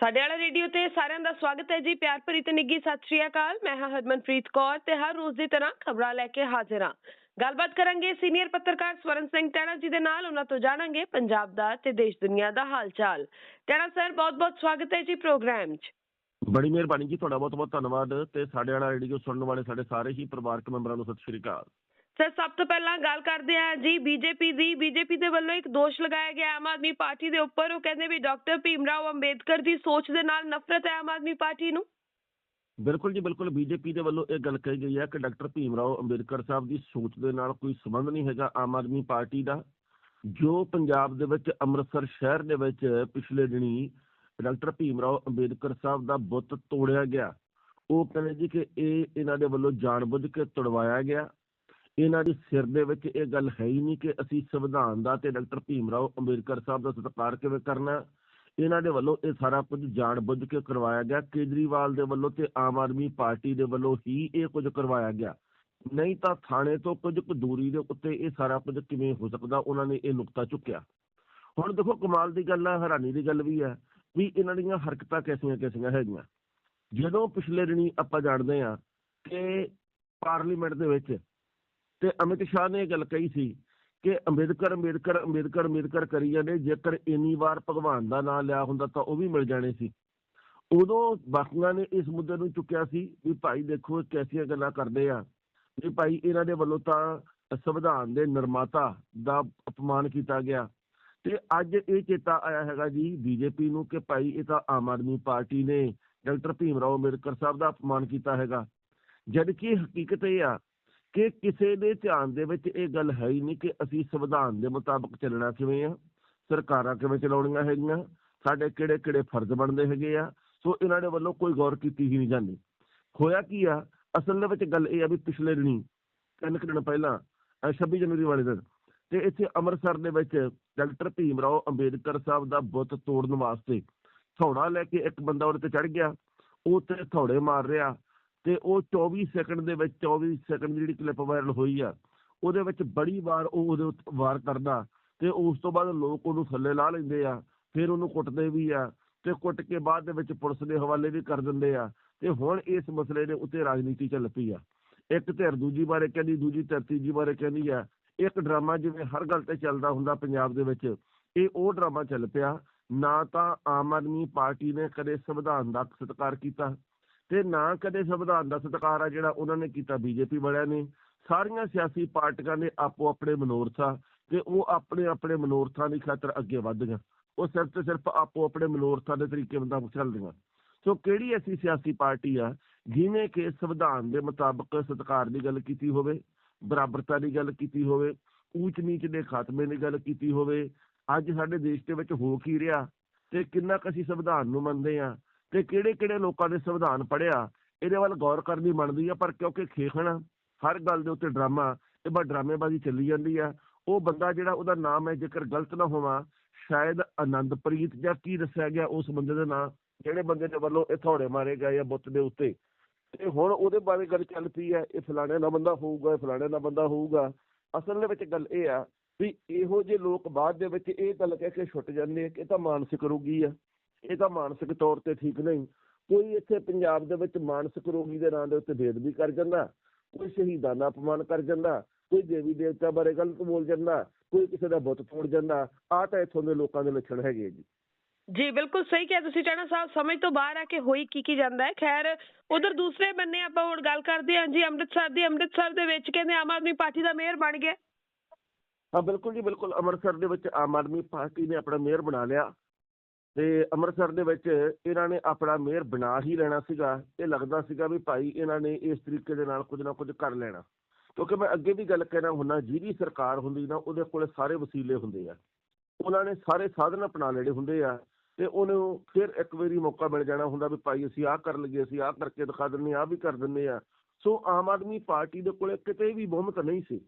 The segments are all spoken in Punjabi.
ਸਾਡੇ ਵਾਲਾ ਰੇਡੀਓ ਤੇ ਸਾਰਿਆਂ ਦਾ ਸਵਾਗਤ ਹੈ ਜੀ। ਪਿਆਰ ਭਰੀ ਤੇ ਨਿੱਗੀ ਸਤਿ ਸ਼੍ਰੀ ਅਕਾਲ। ਮੈਂ ਹਾਂ ਹਰਮਨਪ੍ਰੀਤ ਕੌਰ ਤੇ ਹਰ ਰੋਜ਼ ਦੀ ਤਰ੍ਹਾਂ ਖਬਰਾਂ ਲੈ ਕੇ ਹਾਜ਼ਰ ਹਾਂ। ਗੱਲਬਾਤ ਕਰਾਂਗੇ ਸੀਨੀਅਰ ਪੱਤਰਕਾਰ ਸਵਰਨ ਸਿੰਘ ਟੈਣਾ ਜੀ ਦੇ ਨਾਲ। ਉਹਨਾਂ ਤੋਂ ਜਾਣਾਂਗੇ ਪੰਜਾਬ ਦਾ ਤੇ ਦੇਸ਼ ਦੁਨੀਆ ਦਾ ਹਾਲ ਚਾਲ ਟੈਣਾ ਸਰ, ਬਹੁਤ-ਬਹੁਤ ਸਵਾਗਤ ਹੈ ਜੀ ਪ੍ਰੋਗਰਾਮ 'ਚ। ਬੜੀ ਮਿਹਰਬਾਨੀ ਜੀ। ਤੁਹਾਡਾ ਬਹੁਤ ਬਹੁਤ ਧੰਨਵਾਦ ਤੇ ਸਾਡੇ ਵਾਲਾ ਰੇਡੀਓ ਸੁਣਨ ਵਾਲੇ ਸਾਡੇ ਸਾਰੇ ਹੀ ਪਰਿਵਾਰਕ ਮੈਂਬਰਾਂ ਨੂੰ ਸਤਿ ਸ਼੍ਰੀ ਅਕਾਲ। ਸਰ, ਸਭ ਤੋਂ ਪਹਿਲਾਂ ਗੱਲ ਕਰਦੇ ਹਾਂ ਜੀ ਬੀਜੇਪੀ ਦੀ। ਬੀਜੇਪੀ ਦੇ ਵੱਲੋਂ ਇੱਕ ਦੋਸ਼ ਲਗਾਇਆ ਗਿਆ ਆਮ ਆਦਮੀ ਪਾਰਟੀ ਦੇ ਉੱਪਰ। ਉਹ ਕਹਿੰਦੇ ਵੀ ਡਾਕਟਰ ਭੀਮਰਾਓ ਅੰਬੇਦਕਰ ਦੀ ਸੋਚ ਦੇ ਨਾਲ ਨਫ਼ਰਤ ਹੈ ਆਮ ਆਦਮੀ ਪਾਰਟੀ ਨੂੰ। ਬਿਲਕੁਲ ਜੀ, ਬਿਲਕੁਲ। ਬੀਜੇਪੀ ਦੇ ਵੱਲੋਂ ਇਹ ਗੱਲ ਕਹੀ ਗਈ ਹੈ ਕਿ ਡਾਕਟਰ ਭੀਮ ਰਾਓ ਅੰਬੇਦਕਰ ਸਾਹਿਬ ਦੀ ਸੋਚ ਦੇ ਨਾਲ ਕੋਈ ਸੰਬੰਧ ਨਹੀਂ ਹੈਗਾ ਆਮ ਆਦਮੀ ਪਾਰਟੀ ਦਾ। ਜੋ ਪੰਜਾਬ ਦੇ ਵਿੱਚ ਅੰਮ੍ਰਿਤਸਰ ਸ਼ਹਿਰ ਦੇ ਵਿੱਚ ਪਿਛਲੇ ਦਿਨੀ ਡਾਕਟਰ ਭੀਮ ਰਾਓ ਅੰਬੇਦਕਰ ਸਾਹਿਬ ਦਾ ਬੁੱਤ ਤੋੜਿਆ ਗਿਆ। ਉਹ ਕਹਿੰਦੇ ਜੀ ਕਿ ਇਹ ਇਹਨਾਂ ਦੇ ਵੱਲੋਂ ਜਾਣਬੁੱਝ ਕੇ ਤੋੜਵਾਇਆ ਗਿਆ। ਇਹਨਾਂ ਦੇ ਸਿਰ ਦੇ ਵਿੱਚ ਇਹ ਗੱਲ ਹੈ ਹੀ ਨਹੀਂ ਕਿ ਅਸੀਂ ਸੰਵਿਧਾਨ ਦਾ ਤੇ ਡਾਕਟਰ ਭੀਮ ਰਾਓ ਅੰਬੇਦਕਰ ਸਾਹਿਬ ਦਾ ਸਤਿਕਾਰ ਕਿਵੇਂ ਕਰਨਾ ਇਹਨਾਂ ਦੇ ਵੱਲੋਂ ਇਹ ਸਾਰਾ ਕੁਝ ਜਾਣ ਬੁੱਝ ਕੇ ਕਰਵਾਇਆ ਗਿਆ। ਕੇਜਰੀਵਾਲ ਦੇ ਵੱਲੋਂ ਤੇ ਆਮ ਆਦਮੀ ਪਾਰਟੀ ਦੇ ਵੱਲੋਂ ਹੀ ਇਹ ਕੁਝ ਕਰਵਾਇਆ ਗਿਆ। ਨਹੀਂ ਤਾਂ ਥਾਣੇ ਤੋਂ ਕੁਝ ਕੁ ਦੂਰੀ ਦੇ ਉੱਤੇ ਇਹ ਸਾਰਾ ਕੁਝ ਕਿਵੇਂ ਹੋ ਸਕਦਾ, ਉਹਨਾਂ ਨੇ ਇਹ ਨੁਕਤਾ ਚੁੱਕਿਆ। ਹੁਣ ਦੇਖੋ ਕਮਾਲ ਦੀ ਗੱਲ ਹੈ, ਹੈਰਾਨੀ ਦੀ ਗੱਲ ਵੀ ਹੈ ਵੀ ਇਹਨਾਂ ਦੀਆਂ ਹਰਕਤਾਂ ਕੈਸੀਆਂ ਕੈਸੀਆਂ ਹੈਗੀਆਂ। ਜਦੋਂ ਪਿਛਲੇ ਦਿਨੀ ਆਪਾਂ ਜਾਣਦੇ ਹਾਂ ਕਿ ਪਾਰਲੀਮੈਂਟ ਦੇ ਵਿੱਚ ਤੇ ਅਮਿਤ ਸ਼ਾਹ ਨੇ ਇਹ ਗੱਲ ਕਹੀ ਸੀ ਕਿ ਅੰਬੇਦਕਰ ਅੰਬੇਦਕਰ ਅੰਬੇਦਕਰ ਅੰਬੇਦਕਰ ਕਰੀ ਜਾਂਦੇ, ਜੇਕਰ ਇੰਨੀ ਵਾਰ ਭਗਵਾਨ ਦਾ ਨਾਮ ਲਿਆ ਹੁੰਦਾ ਤਾਂ ਉਹ ਵੀ ਮਿਲ ਜਾਣੇ ਸੀ। ਉਦੋਂ ਬਾਕੀਆਂ ਨੇ ਇਸ ਮੁੱਦੇ ਨੂੰ ਚੁੱਕਿਆ ਸੀ ਵੀ ਭਾਈ ਦੇਖੋ ਇਹ ਕੈਸੀਆਂ ਗੱਲਾਂ ਕਰਦੇ ਆ, ਵੀ ਭਾਈ ਇਹਨਾਂ ਦੇ ਵੱਲੋਂ ਤਾਂ ਸੰਵਿਧਾਨ ਦੇ ਨਿਰਮਾਤਾ ਦਾ ਅਪਮਾਨ ਕੀਤਾ ਗਿਆ। ਤੇ ਅੱਜ ਇਹ ਚੇਤਾ ਆਇਆ ਹੈਗਾ ਜੀ ਬੀਜੇਪੀ ਨੂੰ ਕਿ ਭਾਈ ਇਹ ਤਾਂ ਆਮ ਆਦਮੀ ਪਾਰਟੀ ਨੇ ਡਾਕਟਰ ਭੀਮ ਰਾਓ ਅੰਬੇਦਕਰ ਸਾਹਿਬ ਦਾ ਅਪਮਾਨ ਕੀਤਾ ਹੈਗਾ। ਜਦ ਕਿ ਹਕੀਕਤ ਇਹ ਆ ਕਿ ਕਿਸੇ ਦੇ ਧਿਆਨ ਦੇ ਵਿੱਚ ਇਹ ਗੱਲ ਹੈ ਹੀ ਨਹੀਂ ਕਿ ਅਸੀਂ ਸੰਵਿਧਾਨ ਦੇ ਮੁਤਾਬਕ ਚੱਲਣਾ ਕਿਵੇਂ ਆ, ਸਰਕਾਰਾਂ ਕਿਵੇਂ ਚਲਾਉਣੀਆਂ ਹੈਗੀਆਂ, ਸਾਡੇ ਕਿਹੜੇ ਕਿਹੜੇ ਫਰਜ਼ ਬਣਦੇ ਹੈਗੇ ਆ, ਸੋ ਇਹਨਾਂ ਦੇ ਵੱਲੋਂ ਕੋਈ ਗੌਰ ਕੀਤੀ ਹੀ ਨਹੀਂ ਜਾਂਦੀ। ਹੋਇਆ ਕੀ ਆ, ਅਸਲ ਦੇ ਵਿੱਚ ਗੱਲ ਇਹ ਆ ਵੀ ਪਿਛਲੇ ਦਿਨੀ ਤਿੰਨ ਕੁ ਦਿਨ ਪਹਿਲਾਂ, ਅਹ 26 ਜਨਵਰੀ ਵਾਲੇ ਦਿਨ, ਤੇ ਇੱਥੇ ਅੰਮ੍ਰਿਤਸਰ ਦੇ ਵਿੱਚ ਡਾਕਟਰ ਭੀਮ ਰਾਓ ਅੰਬੇਦਕਰ ਸਾਹਿਬ ਦਾ ਬੁੱਤ ਤੋੜਨ ਵਾਸਤੇ ਥੌੜਾ ਲੈ ਕੇ ਇੱਕ ਬੰਦਾ ਉਹਦੇ ਤੇ ਚੜ ਗਿਆ, ਉਹ ਤੇ ਥੌੜੇ ਮਾਰ ਰਿਹਾ ਤੇ ਉਹ 24 ਸੈਕਿੰਡ ਦੇ ਵਿੱਚ 24 ਸੈਕਿੰਡ ਦੀ ਜਿਹੜੀ ਕਲਿੱਪ ਵਾਇਰਲ ਹੋਈ ਆ, ਉਹਦੇ ਵਿੱਚ ਬੜੀ ਵਾਰ ਉਹ ਉਹਦੇ ਉੱਤੇ ਵਾਰ ਕਰਦਾ ਤੇ ਉਸ ਤੋਂ ਬਾਅਦ ਲੋਕ ਉਹਨੂੰ ਥੱਲੇ ਲਾ ਲੈਂਦੇ ਆ, ਫਿਰ ਉਹਨੂੰ ਕੁੱਟਦੇ ਵੀ ਆ ਤੇ ਕੁੱਟ ਕੇ ਬਾਅਦ ਦੇ ਵਿੱਚ ਪੁਲਿਸ ਦੇ ਹਵਾਲੇ ਵੀ ਕਰ ਦਿੰਦੇ ਆ ਤੇ ਹੁਣ ਇਸ ਮਸਲੇ ਦੇ ਉੱਤੇ ਰਾਜਨੀਤੀ ਚੱਲ ਪਈ ਆ। ਇੱਕ ਧਿਰ ਦੂਜੀ ਬਾਰੇ ਕਹਿੰਦੀ, ਦੂਜੀ ਧਿਰ ਤੀਜੀ ਬਾਰੇ ਕਹਿੰਦੀ ਆ, ਇੱਕ ਡਰਾਮਾ ਜਿਵੇਂ ਹਰ ਗੱਲ ਤੇ ਚੱਲਦਾ ਹੁੰਦਾ ਪੰਜਾਬ ਦੇ ਵਿੱਚ, ਇਹ ਉਹ ਡਰਾਮਾ ਚੱਲ ਪਿਆ, ਨਾ ਤਾਂ ਆਮ ਆਦਮੀ ਪਾਰਟੀ ਨੇ ਕਦੇ ਸੰਵਿਧਾਨ ਦਾ ਸਤਿਕਾਰ ਕੀਤਾ ਤੇ ਨਾ ਕਦੇ ਸੰਵਿਧਾਨ ਦਾ ਸਤਿਕਾਰ ਆ ਜਿਹੜਾ ਉਹਨਾਂ ਨੇ ਕੀਤਾ, ਬੀਜੇਪੀ ਵਾਲਿਆਂ ਨੇ। ਸਾਰੀਆਂ ਸਿਆਸੀ ਪਾਰਟੀਆਂ ਨੇ ਆਪੋ ਆਪਣੇ ਮਨੋਰਥਾ ਤੇ ਉਹ ਆਪਣੇ ਆਪਣੇ ਮਨੋਰਥਾਂ ਦੀ ਖਾਤਰ ਅੱਗੇ ਵਧਦੀਆਂ ਉਹ ਸਿਰਫ ਤੇ ਸਿਰਫ ਆਪੋ ਆਪਣੇ ਮਨੋਰਥਾਂ ਦੇ ਤਰੀਕੇ ਮੁਤਾਬਕ ਚੱਲਦੀਆਂ। ਸੋ ਕਿਹੜੀ ਐਸੀ ਸਿਆਸੀ ਪਾਰਟੀ ਆ ਜਿਹਨੇ ਕਿ ਸੰਵਿਧਾਨ ਦੇ ਮੁਤਾਬਕ ਸਤਿਕਾਰ ਦੀ ਗੱਲ ਕੀਤੀ ਹੋਵੇ, ਬਰਾਬਰਤਾ ਦੀ ਗੱਲ ਕੀਤੀ ਹੋਵੇ ਊਚ ਨੀਚ ਦੇ ਖਾਤਮੇ ਦੀ ਗੱਲ ਕੀਤੀ ਹੋਵੇ, ਅੱਜ ਸਾਡੇ ਦੇਸ਼ ਦੇ ਵਿੱਚ ਹੋ ਕੀ ਰਿਹਾ ਤੇ ਕਿੰਨਾ ਕੁ ਅਸੀਂ ਸੰਵਿਧਾਨ ਨੂੰ ਮੰਨਦੇ ਆ ਤੇ ਕਿਹੜੇ ਕਿਹੜੇ ਲੋਕਾਂ ਨੇ ਸੰਵਿਧਾਨ ਪੜ੍ਹਿਆ, ਇਹਦੇ ਵੱਲ ਗੌਰ ਕਰਨੀ ਬਣਦੀ ਆ, ਪਰ ਕਿਉਂਕਿ ਖੇਖਣਾ ਹਰ ਗੱਲ ਦੇ ਉੱਤੇ ਡਰਾਮਾ ਇਹ ਬਾ ਡਰਾਮੇਬਾਜ਼ੀ ਚੱਲੀ ਜਾਂਦੀ ਆ, ਉਹ ਬੰਦਾ ਜਿਹੜਾ ਉਹਦਾ ਨਾਮ ਹੈ, ਜੇਕਰ ਗਲਤ ਨਾ ਹੋਵਾਂ, ਸ਼ਾਇਦ ਆਨੰਦਪ੍ਰੀਤ ਜਾਂ ਕੀ ਦੱਸਿਆ ਗਿਆ ਉਸ ਬੰਦੇ ਦਾ ਨਾਮ, ਜਿਹੜੇ ਬੰਦੇ ਦੇ ਵੱਲੋਂ ਇਹ ਥੋੜੇ ਮਾਰੇ ਗਏ ਆ ਬੁੱਤ ਦੇ ਉੱਤੇ। ਤੇ ਹੁਣ ਉਹਦੇ ਬਾਰੇ ਗੱਲ ਚੱਲ ਪਈ ਹੈ ਇਹ ਫਲਾਣੇ ਦਾ ਬੰਦਾ ਹੋਊਗਾ, ਇਹ ਫਲਾਣੇ ਦਾ ਬੰਦਾ ਹੋਊਗਾ। ਅਸਲ ਦੇ ਵਿੱਚ ਗੱਲ ਇਹ ਆ ਵੀ ਇਹੋ ਜਿਹੇ ਲੋਕ ਬਾਅਦ ਦੇ ਵਿੱਚ ਇਹ ਗੱਲ ਕਹਿ ਕੇ ਛੁੱਟ ਜਾਂਦੇ ਆ ਕਿ ਇਹ ਤਾਂ ਮਾਨਸਿਕ ਰੋਗੀ ਆ। ਇਹ ਤਾਂ ਮਾਨਸਿਕ ਤੌਰ ਤੇ ਠੀਕ ਨਹੀਂ। ਕੋਈ ਇੱਥੇ ਪੰਜਾਬ ਦੇ ਵਿੱਚ ਮਾਨਸਿਕ ਰੋਗੀ ਦੇ ਨਾਂ ਦੇ ਉੱਤੇ ਭੇਦ ਵੀ ਕਰ ਜਾਂਦਾ। ਕੋਈ ਸ਼ਹੀਦਾਂ ਦਾ ਅਪਮਾਨ ਕਰ ਜਾਂਦਾ। ਕੋਈ ਦੇਵੀ ਦੇਵਤਾ ਬਾਰੇ ਗਲਤ ਬੋਲ ਜਾਂਦਾ। ਕੋਈ ਕਿਸੇ ਦਾ ਬੁੱਤ ਤੋੜ ਜਾਂਦਾ। ਆ ਤਾਂ ਇੱਥੋਂ ਦੇ ਲੋਕਾਂ ਦੇ ਲੱਛਣ ਹੈਗੇ ਜੀ। ਜੀ ਬਿਲਕੁਲ ਸਹੀ ਕਿਹਾ ਤੁਸੀਂ ਟੈਣਾ ਸਾਹਿਬ। ਸਮਝ ਤੋਂ ਬਾਹਰ ਆ ਕੇ ਹੋਈ ਕੀ ਕੀ ਜਾਂਦਾ ਹੈ? ਖੈਰ ਉਧਰ ਦੂਸਰੇ ਬੰਨੇ ਆਪਾਂ ਹੁਣ ਗੱਲ ਕਰਦੇ ਹਾਂ ਜੀ ਅੰਮ੍ਰਿਤਸਰ ਦੀ। ਅੰਮ੍ਰਿਤਸਰ ਦੇ ਵਿੱਚ ਕਹਿੰਦੇ ਆਮ ਆਦਮੀ ਪਾਰਟੀ ਦਾ ਮੇਅਰ ਬਣ ਗਿਆ। ਹਾਂ ਬਿਲਕੁਲ ਜੀ ਬਿਲਕੁਲ। ਅੰਮ੍ਰਿਤਸਰ ਦੇ ਵਿੱਚ ਆਮ ਆਦਮੀ ਪਾਰਟੀ ਨੇ ਆਪਣਾ ਮੇਅਰ ਬਣਾ ਲਿਆ। ਤੇ ਅੰਮ੍ਰਿਤਸਰ ਦੇ ਵਿੱਚ ਇਹਨਾਂ ਨੇ ਆਪਣਾ ਮੇਅਰ ਬਣਾ ਹੀ ਲੈਣਾ ਸੀਗਾ। ਇਹ ਲੱਗਦਾ ਸੀਗਾ ਵੀ ਭਾਈ ਇਹਨਾਂ ਨੇ ਇਸ ਤਰੀਕੇ ਦੇ ਨਾਲ ਕੁਝ ਨਾ ਕੁਝ ਕਰ ਲੈਣਾ। ਕਿਉਂਕਿ ਮੈਂ ਅੱਗੇ ਵੀ ਗੱਲ ਕਹਿਣਾ ਹੁੰਨਾ ਜਿਹਦੀ ਸਰਕਾਰ ਹੁੰਦੀ ਨਾ, ਉਹਦੇ ਕੋਲੇ ਸਾਰੇ ਵਸੀਲੇ ਹੁੰਦੇ ਆ। ਉਹਨਾਂ ਨੇ ਸਾਰੇ ਸਾਧਨ ਅਪਣਾ ਲੈਣੇ ਹੁੰਦੇ ਆ ਤੇ ਉਹਨੂੰ ਫਿਰ ਇੱਕ ਵਾਰੀ ਮੌਕਾ ਮਿਲ ਜਾਣਾ ਹੁੰਦਾ ਵੀ ਭਾਈ ਅਸੀਂ ਆਹ ਕਰ ਲਈਏ, ਅਸੀਂ ਆਹ ਕਰਕੇ ਦਿਖਾ ਦਿੰਨੇ ਆ ਆਹ ਵੀ ਕਰ ਦਿੰਨੇ ਆ ਸੋ ਆਮ ਆਦਮੀ ਪਾਰਟੀ ਦੇ ਕੋਲੇ ਕਿਤੇ ਵੀ ਬਹੁਮਤ ਨਹੀਂ ਸੀ।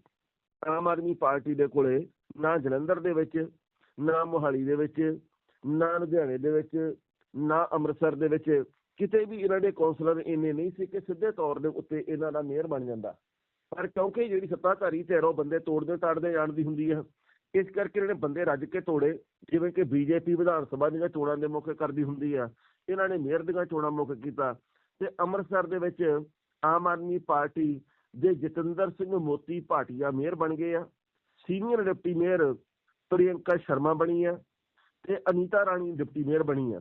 ਆਮ ਆਦਮੀ ਪਾਰਟੀ ਦੇ ਕੋਲੇ ਨਾ ਜਲੰਧਰ ਦੇ ਵਿੱਚ, ਨਾ ਮੋਹਾਲੀ ਦੇ ਵਿੱਚ ਨਾ ਲੁਧਿਆਣੇ ਦੇ ਵਿੱਚ, ਨਾ ਅੰਮ੍ਰਿਤਸਰ ਦੇ ਵਿੱਚ, ਕਿਤੇ ਵੀ ਇਹਨਾਂ ਦੇ ਕੌਂਸਲਰ ਇੰਨੇ ਨਹੀਂ ਸੀ ਕਿ ਸਿੱਧੇ ਤੌਰ ਦੇ ਉੱਤੇ ਇਹਨਾਂ ਦਾ ਮੇਅਰ ਬਣ ਜਾਂਦਾ। ਪਰ ਕਿਉਂਕਿ ਜਿਹੜੀ ਸੱਤਾਧਾਰੀ ਧਿਰ ਉਹ ਬੰਦੇ ਤੋੜਦੇ ਤਾੜਦੇ ਜਾਣ ਦੀ ਹੁੰਦੀ ਆ। ਇਸ ਕਰਕੇ ਇਹਨਾਂ ਨੇ ਬੰਦੇ ਰੱਜ ਕੇ ਤੋੜੇ, ਜਿਵੇਂ ਕਿ ਬੀਜੇਪੀ ਵਿਧਾਨ ਸਭਾ ਦੀਆਂ ਚੋਣਾਂ ਦੇ ਮੌਕੇ ਕਰਦੀ ਹੁੰਦੀ ਆ, ਇਹਨਾਂ ਨੇ ਮੇਅਰ ਦੀਆਂ ਚੋਣਾਂ ਮੁੱਖ ਕੀਤਾ। ਤੇ ਅੰਮ੍ਰਿਤਸਰ ਦੇ ਵਿੱਚ ਆਮ ਆਦਮੀ ਪਾਰਟੀ ਦੇ ਜਤਿੰਦਰ ਸਿੰਘ ਮੋਤੀ ਭਾਟੀਆ ਮੇਅਰ ਬਣ ਗਏ ਆ। Senior deputy mayor Priyanka Sharma ਬਣੀ ਆ। ਤੇ ਅਨੀਤਾ ਰਾਣੀ ਡਿਪਟੀ ਮੇਅਰ ਬਣੀ ਆ।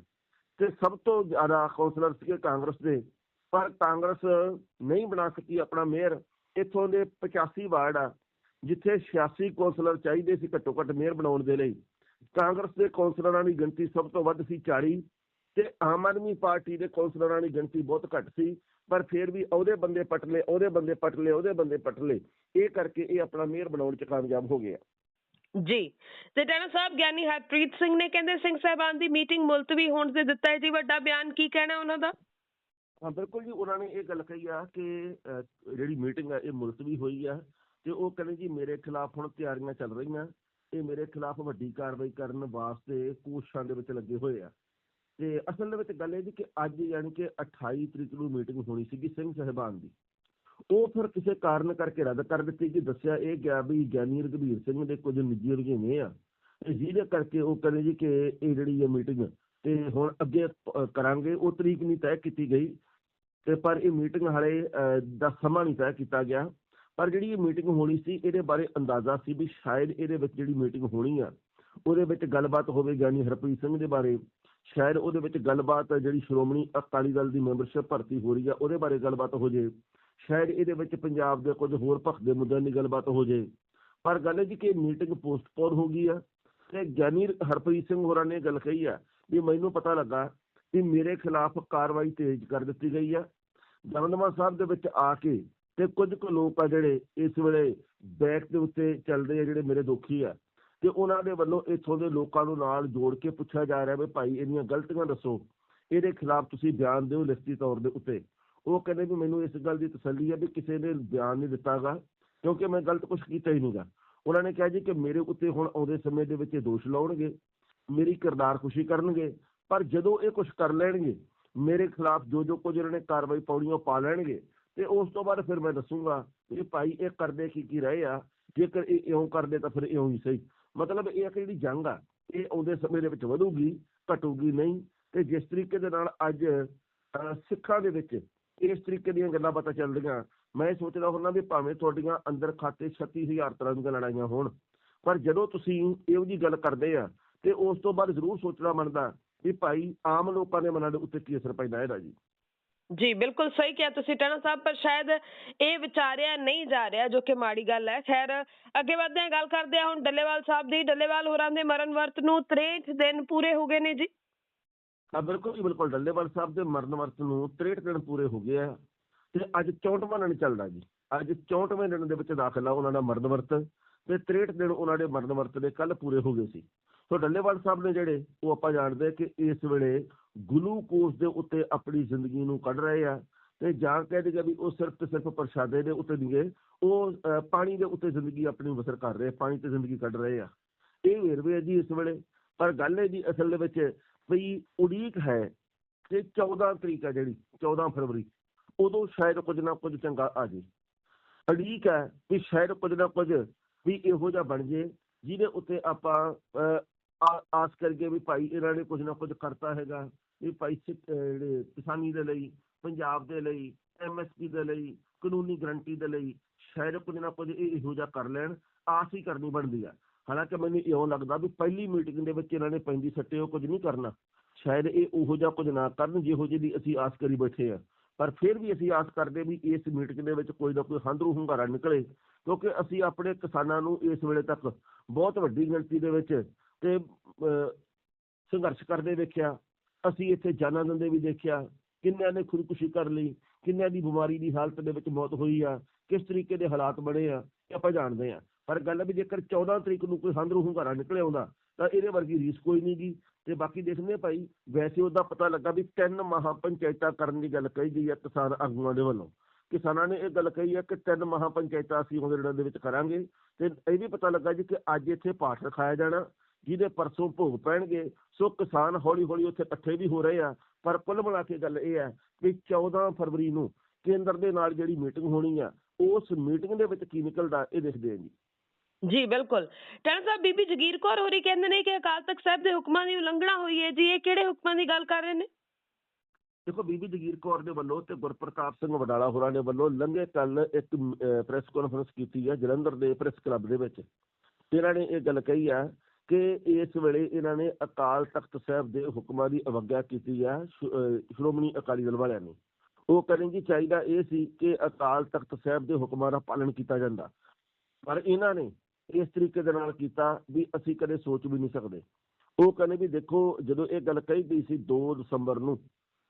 ਤੇ ਸਭ ਤੋਂ ਜ਼ਿਆਦਾ ਕੌਂਸਲਰ ਸੀਗੇ ਕਾਂਗਰਸ ਦੇ। ਪਰ ਕਾਂਗਰਸ ਨਹੀਂ ਬਣਾ ਸਕੀ ਆਪਣਾ ਮੇਅਰ। ਇੱਥੋਂ ਦੇ 85 ਵਾਰਡ ਆ, ਜਿੱਥੇ 86 ਕੌਂਸਲਰ ਚਾਹੀਦੇ ਸੀ ਘੱਟੋ ਘੱਟ ਮੇਅਰ ਬਣਾਉਣ ਦੇ ਲਈ। ਕਾਂਗਰਸ ਦੇ ਕੌਂਸਲਰਾਂ ਦੀ ਗਿਣਤੀ ਸਭ ਤੋਂ ਵੱਧ ਸੀ 40 ਤੇ ਆਮ ਆਦਮੀ ਪਾਰਟੀ ਦੇ ਕੌਂਸਲਰਾਂ ਦੀ ਗਿਣਤੀ ਬਹੁਤ ਘੱਟ ਸੀ। ਪਰ ਫਿਰ ਵੀ ਉਹਦੇ ਬੰਦੇ ਪਟਲੇ ਉਹਦੇ ਬੰਦੇ ਪਟਲੇ ਉਹਦੇ ਬੰਦੇ ਪਟਲੇ ਇਹ ਕਰਕੇ ਇਹ ਆਪਣਾ ਮੇਅਰ ਬਣਾਉਣ ਚ ਕਾਮਯਾਬ ਹੋ ਗਿਆ। ਜੀ। ਤੇ ਸਾਹਿਬ ਗਿਆਨੀ ਹਰਪ੍ਰੀਤ ਸਿੰਘ ਨੇ ਕਹਿੰਦੇ ਸਿੰਘ ਸਾਹਿਬਾਨ ਦੀ ਮੀਟਿੰਗ ਮੁਲਤਵੀ ਹੋਣ ਤੇ ਦਿੱਤਾ ਹੈ ਜੀ। ਵੱਡਾ ਬਿਆਨ ਕੀ ਕਹਿਣਾ ਉਹਨਾਂ ਦਾ? ਹਾਂ ਬਿਲਕੁਲ ਜੀ ਉਹਨਾਂ ਨੇ ਇਹ ਗੱਲ ਕਹੀ ਆ ਕਿ ਅਹ, ਜਿਹੜੀ ਮੀਟਿੰਗ ਆ ਇਹ ਮੁਲਤਵੀ ਹੋਈ ਆ ਤੇ ਉਹ ਕਹਿੰਦੇ ਜੀ ਮੇਰੇ ਖਿਲਾਫ ਹੁਣ ਤਿਆਰੀਆਂ ਚੱਲ ਰਹੀਆਂ। ਇਹ ਮੇਰੇ ਖਿਲਾਫ ਵੱਡੀ ਕਾਰਵਾਈ ਕਰਨ ਵਾਸਤੇ ਕੋਸ਼ਿਸ਼ਾਂ ਦੇ ਵਿੱਚ ਲੱਗੇ ਹੋਏ ਆ। ਤੇ ਅਸਲ ਦੇ ਵਿੱਚ ਗੱਲ ਇਹ ਜੀ ਕਿ ਅੱਜ ਯਾਨੀ ਕਿ 28 ਤਰੀਕ ਨੂੰ ਮੀਟਿੰਗ ਹੋਣੀ ਸੀਗੀ ਸਿੰਘ ਸਾਹਿਬਾਨ ਦੀ। ਉਹ ਫਿਰ ਕਿਸੇ ਕਾਰਨ ਕਰਕੇ ਰੱਦ ਕਰ ਦਿੱਤੀ ਕਿ ਦੱਸਿਆ ਇਹ ਗਿਆ ਵੀ ਗਿਆਨੀ ਰਘਬੀਰ ਸਿੰਘ ਦੇ ਕੁਝ ਨਿੱਜੀ ਰੁਝੇਵੇਂ ਆ ਜਿਹਦੇ ਕਰਕੇ ਉਹ ਕਹਿੰਦੇ ਜੀ ਕਿ ਇਹ ਜਿਹੜੀ ਇਹ ਮੀਟਿੰਗ ਤੇ ਹੁਣ ਅੱਗੇ ਕਰਾਂਗੇ, ਉਹ ਤਰੀਕ ਨਹੀਂ ਤੈਅ ਕੀਤੀ ਗਈ ਤੇ ਪਰ ਇਹ ਮੀਟਿੰਗ ਹਾਲੇ ਦਾ ਸਮਾਂ ਨਹੀਂ ਤੈਅ ਕੀਤਾ ਗਿਆ। ਪਰ ਜਿਹੜੀ ਇਹ ਮੀਟਿੰਗ ਹੋਣੀ ਸੀ, ਇਹਦੇ ਬਾਰੇ ਅੰਦਾਜ਼ਾ ਸੀ ਵੀ ਸ਼ਾਇਦ ਇਹਦੇ ਵਿੱਚ ਜਿਹੜੀ ਮੀਟਿੰਗ ਹੋਣੀ ਆ, ਉਹਦੇ ਵਿੱਚ ਗੱਲਬਾਤ ਹੋਵੇ ਗਿਆਨੀ ਹਰਪ੍ਰੀਤ ਸਿੰਘ ਦੇ ਬਾਰੇ। ਸ਼ਾਇਦ ਉਹਦੇ ਵਿੱਚ ਗੱਲਬਾਤ ਜਿਹੜੀ ਸ਼੍ਰੋਮਣੀ ਅਕਾਲੀ ਦਲ ਦੀ ਮੈਂਬਰਸ਼ਿਪ ਭਰਤੀ ਹੋ ਰਹੀ ਆ, ਉਹਦੇ ਬਾਰੇ ਗੱਲਬਾਤ ਹੋ ਜੇ। ਸ਼ਾਇਦ ਇਹਦੇ ਵਿੱਚ ਪੰਜਾਬ ਦੇ ਕੁਝ ਹੋਰ ਭਖ ਦੇ ਮੁੱਦਿਆਂ ਦੀ ਗੱਲਬਾਤ ਹੋ ਜੇ ਪਰ ਗੱਲ ਹੈ ਜੀ ਕਿ ਮੀਟਿੰਗ ਪੋਸਟਪੋਨ ਹੋ ਗਈ ਆ ਤੇ ਗਿਆਨੀ ਹਰਪ੍ਰੀਤ ਸਿੰਘ ਹੋਰਾਂ ਨੇ ਗੱਲ ਕਹੀ ਆ ਵੀ ਮੈਨੂੰ ਪਤਾ ਲੱਗਾ ਵੀ ਮੇਰੇ ਖਿਲਾਫ ਕਾਰਵਾਈ ਤੇਜ਼ ਕਰ ਦਿੱਤੀ ਗਈ ਆ। ਦਮਦਮਾ ਸਾਹਿਬ ਦੇ ਵਿੱਚ ਆ ਕੇ ਤੇ ਕੁਝ ਕੁ ਲੋਕ ਆ ਜਿਹੜੇ ਇਸ ਵੇਲੇ ਬੈਕ ਦੇ ਉੱਤੇ ਚੱਲਦੇ ਆ ਜਿਹੜੇ ਮੇਰੇ ਦੋਖੀ ਆ ਤੇ ਉਹਨਾਂ ਦੇ ਵੱਲੋਂ ਇੱਥੋਂ ਦੇ ਲੋਕਾਂ ਨੂੰ ਨਾਲ ਜੋੜ ਕੇ ਪੁੱਛਿਆ ਜਾ ਰਿਹਾ ਵੀ ਭਾਈ ਇਹਦੀਆਂ ਗਲਤੀਆਂ ਦੱਸੋ। ਇਹਦੇ ਖਿਲਾਫ ਤੁਸੀਂ ਬਿਆਨ ਦਿਓ ਲਿਖਤੀ ਤੌਰ ਦੇ ਉੱਤੇ। ਉਹ ਕਹਿੰਦੇ ਵੀ ਮੈਨੂੰ ਇਸ ਗੱਲ ਦੀ ਤਸੱਲੀ ਹੈ ਵੀ ਕਿਸੇ ਨੇ ਬਿਆਨ ਨਹੀਂ ਦਿੱਤਾਗਾ ਕਿਉਂਕਿ ਮੈਂ ਗਲਤ ਕੁਝ ਕੀਤਾ ਹੀ ਨਹੀਂਗਾ। ਉਹਨਾਂ ਨੇ ਕਿਹਾ ਜੀ ਕਿ ਮੇਰੇ ਉੱਤੇ ਹੁਣ ਆਉਂਦੇ ਸਮੇਂ ਦੇ ਵਿੱਚ ਇਹ ਦੋਸ਼ ਲਾਉਣਗੇ ਮੇਰੀ ਕਿਰਦਾਰ ਖੁਸ਼ੀ ਕਰਨਗੇ ਪਰ ਜਦੋਂ ਇਹ ਕੁਝ ਕਰ ਲੈਣਗੇ ਮੇਰੇ ਖਿਲਾਫ ਜੋ ਜੋ ਕੁਝ ਇਹਨਾਂ ਨੇ ਕਾਰਵਾਈ ਪਾਉਣੀ ਉਹ ਪਾ ਲੈਣਗੇ ਤੇ ਉਸ ਤੋਂ ਬਾਅਦ ਫਿਰ ਮੈਂ ਦੱਸੂਗਾ ਵੀ ਭਾਈ ਇਹ ਕਰਦੇ ਕੀ ਕੀ ਰਹੇ ਆ ਜੇਕਰ ਇਹ ਇਉਂ ਕਰਦੇ ਤਾਂ ਫਿਰ ਇਉਂ ਹੀ ਸਹੀ। ਮਤਲਬ ਇਹ ਕਿ ਜਿਹੜੀ ਜੰਗ ਆ ਇਹ ਆਉਂਦੇ ਸਮੇਂ ਦੇ ਵਿੱਚ ਵਧੂਗੀ ਘਟੂਗੀ ਨਹੀਂ ਤੇ ਜਿਸ ਤਰੀਕੇ ਦੇ ਨਾਲ ਅੱਜ ਅਹ, ਸਿੱਖਾਂ ਦੇ ਵਿੱਚ ਇਸ ਤਰੀਕੇ ਦੀਆਂ ਗੱਲਾਂ ਬਾਤਾਂ ਚੱਲ ਮੈਂ ਸੋਚਦਾ ਹੁੰਦਾ ਵੀ ਭਾਵੇਂ ਤੁਹਾਡੀਆਂ ਅੰਦਰ ਖਾਤੇ 36000 ਤਰ੍ਹਾਂ ਦੀਆਂ ਲੜਾਈਆਂ ਹੋਣ, ਪਰ ਜਦੋਂ ਤੁਸੀਂ ਇਹੋ ਜੀ ਗੱਲ ਕਰਦੇ ਆ, ਤੇ ਉਸ ਤੋਂ ਬਾਅਦ ਜ਼ਰੂਰ ਸੋਚਣਾ ਬਣਦਾ ਵੀ ਭਾਈ ਆਮ ਲੋਕਾਂ ਦੇ ਮਨਾਂ ਦੇ ਉੱਤੇ ਕੀ ਅਸਰ ਪੈਂਦਾ ਇਹਦਾ ਜੀ। ਜੀ, ਬਿਲਕੁਲ ਸਹੀ ਕਿਹਾ ਤੁਸੀਂ ਟੈਣਾ ਸਾਹਿਬ, ਪਰ ਸ਼ਾਇਦ ਇਹ ਵਿਚਾਰਿਆ ਨਹੀਂ ਜਾ ਰਿਹਾ, ਜੋ ਕਿ ਮਾੜੀ ਗੱਲ ਹੈ। ਖੈਰ, ਅੱਗੇ ਵਧਦੇ ਹਾਂ, ਗੱਲ ਕਰਦੇ ਹਾਂ ਹੁਣ ਡੱਲੇਵਾਲ ਸਾਹਿਬ ਦੀ। ਡੱਲੇਵਾਲ ਹੋਰਾਂ ਦੇ ਮਰਨ ਵਰਤ ਨੂੰ 63 ਦਿਨ ਪੂਰੇ ਹੋ ਗਏ ਨੇ ਜੀ। ਹਾਂ ਬਿਲਕੁਲ ਜੀ ਬਿਲਕੁਲ। ਡੱਲੇਵਾਲ ਸਾਹਿਬ ਦੇ ਮਰਨ ਵਰਤ ਨੂੰ 63 ਦਿਨ ਪੂਰੇ ਹੋ ਗਏ ਆ ਤੇ ਅੱਜ 64ਵਾਂ ਦਿਨ ਚੱਲਦਾ ਜੀ। ਅੱਜ 64ਵੇਂ ਦਿਨ ਦੇ ਵਿੱਚ ਦਾਖਲਾ ਉਹਨਾਂ ਦਾ ਮਰਨ ਵਰਤ ਤੇ 63 ਦਿਨ ਉਹਨਾਂ ਦੇ ਮਰਨ ਵਰਤ ਦੇ ਕੱਲ ਪੂਰੇ ਹੋ ਗਏ ਸੀ। ਸੋ ਡੱਲੇਵਾਲ ਸਾਹਿਬ ਨੇ ਜਿਹੜੇ ਉਹ ਆਪਾਂ ਜਾਣਦੇ ਹਾਂ ਕਿ ਇਸ ਵੇਲੇ ਗਲੂਕੋਜ਼ ਦੇ ਉੱਤੇ ਆਪਣੀ ਜ਼ਿੰਦਗੀ ਨੂੰ ਕੱਢ ਰਹੇ ਆ ਤੇ ਜਾਂ ਕਹਿ ਦੇਗਾ ਵੀ ਉਹ ਸਿਰਫ ਤੇ ਸਿਰਫ ਪ੍ਰਸ਼ਾਦੇ ਦੇ ਉੱਤੇ ਨਹੀਂ ਗਏ ਉਹ ਅਹ, ਪਾਣੀ ਦੇ ਉੱਤੇ ਜ਼ਿੰਦਗੀ ਆਪਣੀ ਬਸਰ ਕਰ ਰਹੇ ਪਾਣੀ ਤੇ ਜ਼ਿੰਦਗੀ ਕੱਢ ਰਹੇ ਆ। ਇਹ ਵੇਰਵੇ ਆ ਜੀ ਇਸ ਵੇਲੇ। ਪਰ ਗੱਲ ਇਹ ਜੀ ਅਸਲ ਦੇ ਵਿੱਚ ਬਈ ਉਡੀਕ ਹੈ ਕਿ 14 ਤਰੀਕ ਹੈ ਜਿਹੜੀ 14 ਫਰਵਰੀ ਉਦੋਂ ਸ਼ਾਇਦ ਕੁਝ ਨਾ ਕੁਝ ਚੰਗਾ ਆ ਜੇ ਉਡੀਕ ਹੈ ਵੀ ਸ਼ਾਇਦ ਕੁਝ ਨਾ ਕੁਝ ਵੀ ਇਹੋ ਜਿਹਾ ਬਣ ਜੇ ਜਿਹਦੇ ਉੱਤੇ ਆਪਾਂ ਅਹ, ਆ- ਆਸ ਕਰਕੇ ਵੀ ਭਾਈ ਇਹਨਾਂ ਨੇ ਕੁਝ ਨਾ ਕੁਝ ਕਰਤਾ ਹੈਗਾ ਵੀ ਭਾਈ ਜਿਹੜੇ ਕਿਸਾਨੀ ਦੇ ਲਈ ਪੰਜਾਬ ਦੇ ਲਈ ਐਮਐਸਪੀ ਦੇ ਲਈ ਕਾਨੂੰਨੀ ਗਰੰਟੀ ਦੇ ਲਈ ਸ਼ਾਇਦ ਕੁਝ ਨਾ ਕੁਝ ਇਹ ਇਹੋ ਜਿਹਾ ਕਰ ਲੈਣ ਆਸ ਹੀ ਕਰਨੀ ਬਣਦੀ ਆ। ਹਾਲਾਂਕਿ ਮੈਨੂੰ ਇਉਂ ਲੱਗਦਾ ਵੀ ਪਹਿਲੀ ਮੀਟਿੰਗ ਦੇ ਵਿੱਚ ਇਹਨਾਂ ਨੇ ਪੈਂਦੀ ਸੱਟੇ ਉਹ ਕੁਝ ਨਹੀਂ ਕਰਨਾ। ਸ਼ਾਇਦ ਇਹ ਉਹੋ ਜਿਹਾ ਕੁਝ ਨਾ ਕਰਨ ਜਿਹੋ ਜਿਹੀ ਦੀ ਅਸੀਂ ਆਸ ਕਰੀ ਬੈਠੇ ਆ ਪਰ ਫਿਰ ਵੀ ਅਸੀਂ ਆਸ ਕਰਦੇ ਵੀ ਇਸ ਮੀਟਿੰਗ ਦੇ ਵਿੱਚ ਕੋਈ ਨਾ ਕੋਈ ਹੰਦਰੂ ਹੁੰਗਾਰਾ ਨਿਕਲੇ ਕਿਉਂਕਿ ਅਸੀਂ ਆਪਣੇ ਕਿਸਾਨਾਂ ਨੂੰ ਇਸ ਵੇਲੇ ਤੱਕ ਬਹੁਤ ਵੱਡੀ ਗਿਣਤੀ ਦੇ ਵਿੱਚ ਤੇ ਅਹ, ਸੰਘਰਸ਼ ਕਰਦੇ ਵੇਖਿਆ। ਅਸੀਂ ਇੱਥੇ ਜਾਨਾਂ ਦਿੰਦੇ ਵੀ ਦੇਖਿਆ ਕਿੰਨਿਆਂ ਨੇ ਖੁਦਕੁਸ਼ੀ ਕਰ ਲਈ ਕਿੰਨਿਆਂ ਦੀ ਬਿਮਾਰੀ ਦੀ ਹਾਲਤ ਦੇ ਵਿੱਚ ਮੌਤ ਹੋਈ ਆ ਕਿਸ ਤਰੀਕੇ ਦੇ ਹਾਲਾਤ ਬਣੇ ਆ ਇਹ ਆਪਾਂ ਜਾਣਦੇ ਆ ਪਰ ਗੱਲ ਵੀ ਜੇਕਰ 14 ਤਰੀਕ ਨੂੰ ਕੋਈ ਹੰਦਰੂ ਹੁੰਗਾਰਾ ਨਿਕਲੇ ਆਉਂਦਾ, ਤਾਂ ਇਹਦੇ ਵਰਗੀ ਰੀਸ ਕੋਈ ਨਹੀਂ ਗੀ ਤੇ ਬਾਕੀ ਦੇਖਦੇ ਭਾਈ, ਵੈਸੇ ਉਹਦਾ ਪਤਾ ਲੱਗਾ ਵੀ ਤਿੰਨ ਮਹਾ ਪੰਚਾਇਤਾਂ ਕਰਨ ਦੀ ਗੱਲ ਕਹੀ ਗਈ ਹੈ ਕਿਸਾਨ ਆਗੂਆਂ ਦੇ ਵੱਲੋਂ। ਕਿਸਾਨਾਂ ਨੇ ਇਹ ਗੱਲ ਕਹੀ ਹੈ ਕਿ ਤਿੰਨ ਮਹਾ ਪੰਚਾਇਤਾਂ ਅਸੀਂ ਆਉਂਦੇ ਦਿਨਾਂ ਦੇ ਵਿੱਚ ਕਰਾਂਗੇ। ਤੇ ਇਹ ਵੀ ਪਤਾ ਲੱਗਾ ਜੀ ਕਿ ਅੱਜ ਇੱਥੇ ਪਾਠ ਰਖਾਇਆ ਜਾਣਾ, ਜਿਹਦੇ ਪਰਸੋਂ ਭੋਗ ਪੈਣਗੇ। ਸੋ ਕਿਸਾਨ ਹੌਲੀ ਹੌਲੀ ਉੱਥੇ ਇਕੱਠੇ ਵੀ ਹੋ ਰਹੇ ਆ। ਪਰ ਕੁੱਲ ਮਿਲਾ ਕੇ ਗੱਲ ਇਹ ਹੈ ਕਿ 14 ਫਰਵਰੀ ਨੂੰ ਕੇਂਦਰ ਦੇ ਨਾਲ ਜਿਹੜੀ ਮੀਟਿੰਗ ਹੋਣੀ ਆ, ਉਸ ਮੀਟਿੰਗ ਦੇ ਵਿੱਚ ਕੀ ਨਿਕਲਦਾ, ਇਹ ਦੇਖਦੇ ਆ ਜੀ। ਜੀ, ਬਿਲਕੁਲ। ਟੈਣਾ ਸਾਹਿਬ, ਬੀਬੀ ਜਗੀਰ ਕੌਰ ਹੋਰੀ ਕਹਿੰਦੇ ਨੇ ਕਿ ਅਕਾਲ ਤਖਤ ਸਾਹਿਬ ਦੇ ਹੁਕਮਾਂ ਦੀ ਉਲੰਘਣਾ ਹੋਈ ਹੈ ਜੀ। ਇਹ ਕਿਹੜੇ ਹੁਕਮਾਂ ਦੀ ਗੱਲ ਕਰ ਰਹੇ ਨੇ? ਦੇਖੋ, ਬੀਬੀ ਜਗੀਰ ਕੌਰ ਦੇ ਵੱਲੋਂ ਤੇ ਗੁਰਪ੍ਰਤਾਪ ਸਿੰਘ ਵਡਾਲਾ ਹੋਰਾਂ ਦੇ ਵੱਲੋਂ ਲੰਘੇ ਕੱਲ ਇੱਕ ਪ੍ਰੈਸ ਕਾਨਫਰੰਸ ਕੀਤੀ ਹੈ, ਜਲੰਧਰ ਦੇ ਪ੍ਰੈਸ ਕਲੱਬ ਦੇ ਵਿੱਚ। ਇਹਨਾਂ ਨੇ ਇਹ ਗੱਲ ਕਹੀ ਹੈ ਕਿ ਇਸ ਵੇਲੇ ਇਹਨਾਂ ਨੇ ਅਕਾਲ ਤਖਤ ਸਾਹਿਬ ਦੇ ਹੁਕਮਾਂ ਦੀ ਅਵੱਗਿਆ ਕੀਤੀ ਹੈ ਸ਼੍ਰੋਮਣੀ ਅਕਾਲੀ ਦਲ ਵਾਲਿਆਂ ਨੇ। ਉਹ ਕਹਿੰਦੇ ਚਾਹੀਦਾ ਇਹ ਸੀ ਕਿ ਅਕਾਲ ਤਖਤ ਸਾਹਿਬ ਦੇ ਹੁਕਮਾਂ ਦਾ ਪਾਲਣ ਕੀਤਾ ਜਾਂਦਾ। ਪਰ ਇਹਨਾਂ ਨੇ ਇਸ ਤਰੀਕੇ ਦੇ ਨਾਲ ਕੀਤਾ ਵੀ ਅਸੀਂ ਕਦੇ ਸੋਚ ਵੀ ਨਹੀਂ ਸਕਦੇ। ਉਹ ਕਹਿੰਦੇ ਵੀ ਦੇਖੋ, ਜਦੋਂ ਇਹ ਗੱਲ ਕਹੀ ਗਈ ਸੀ 2 ਦਸੰਬਰ ਨੂੰ,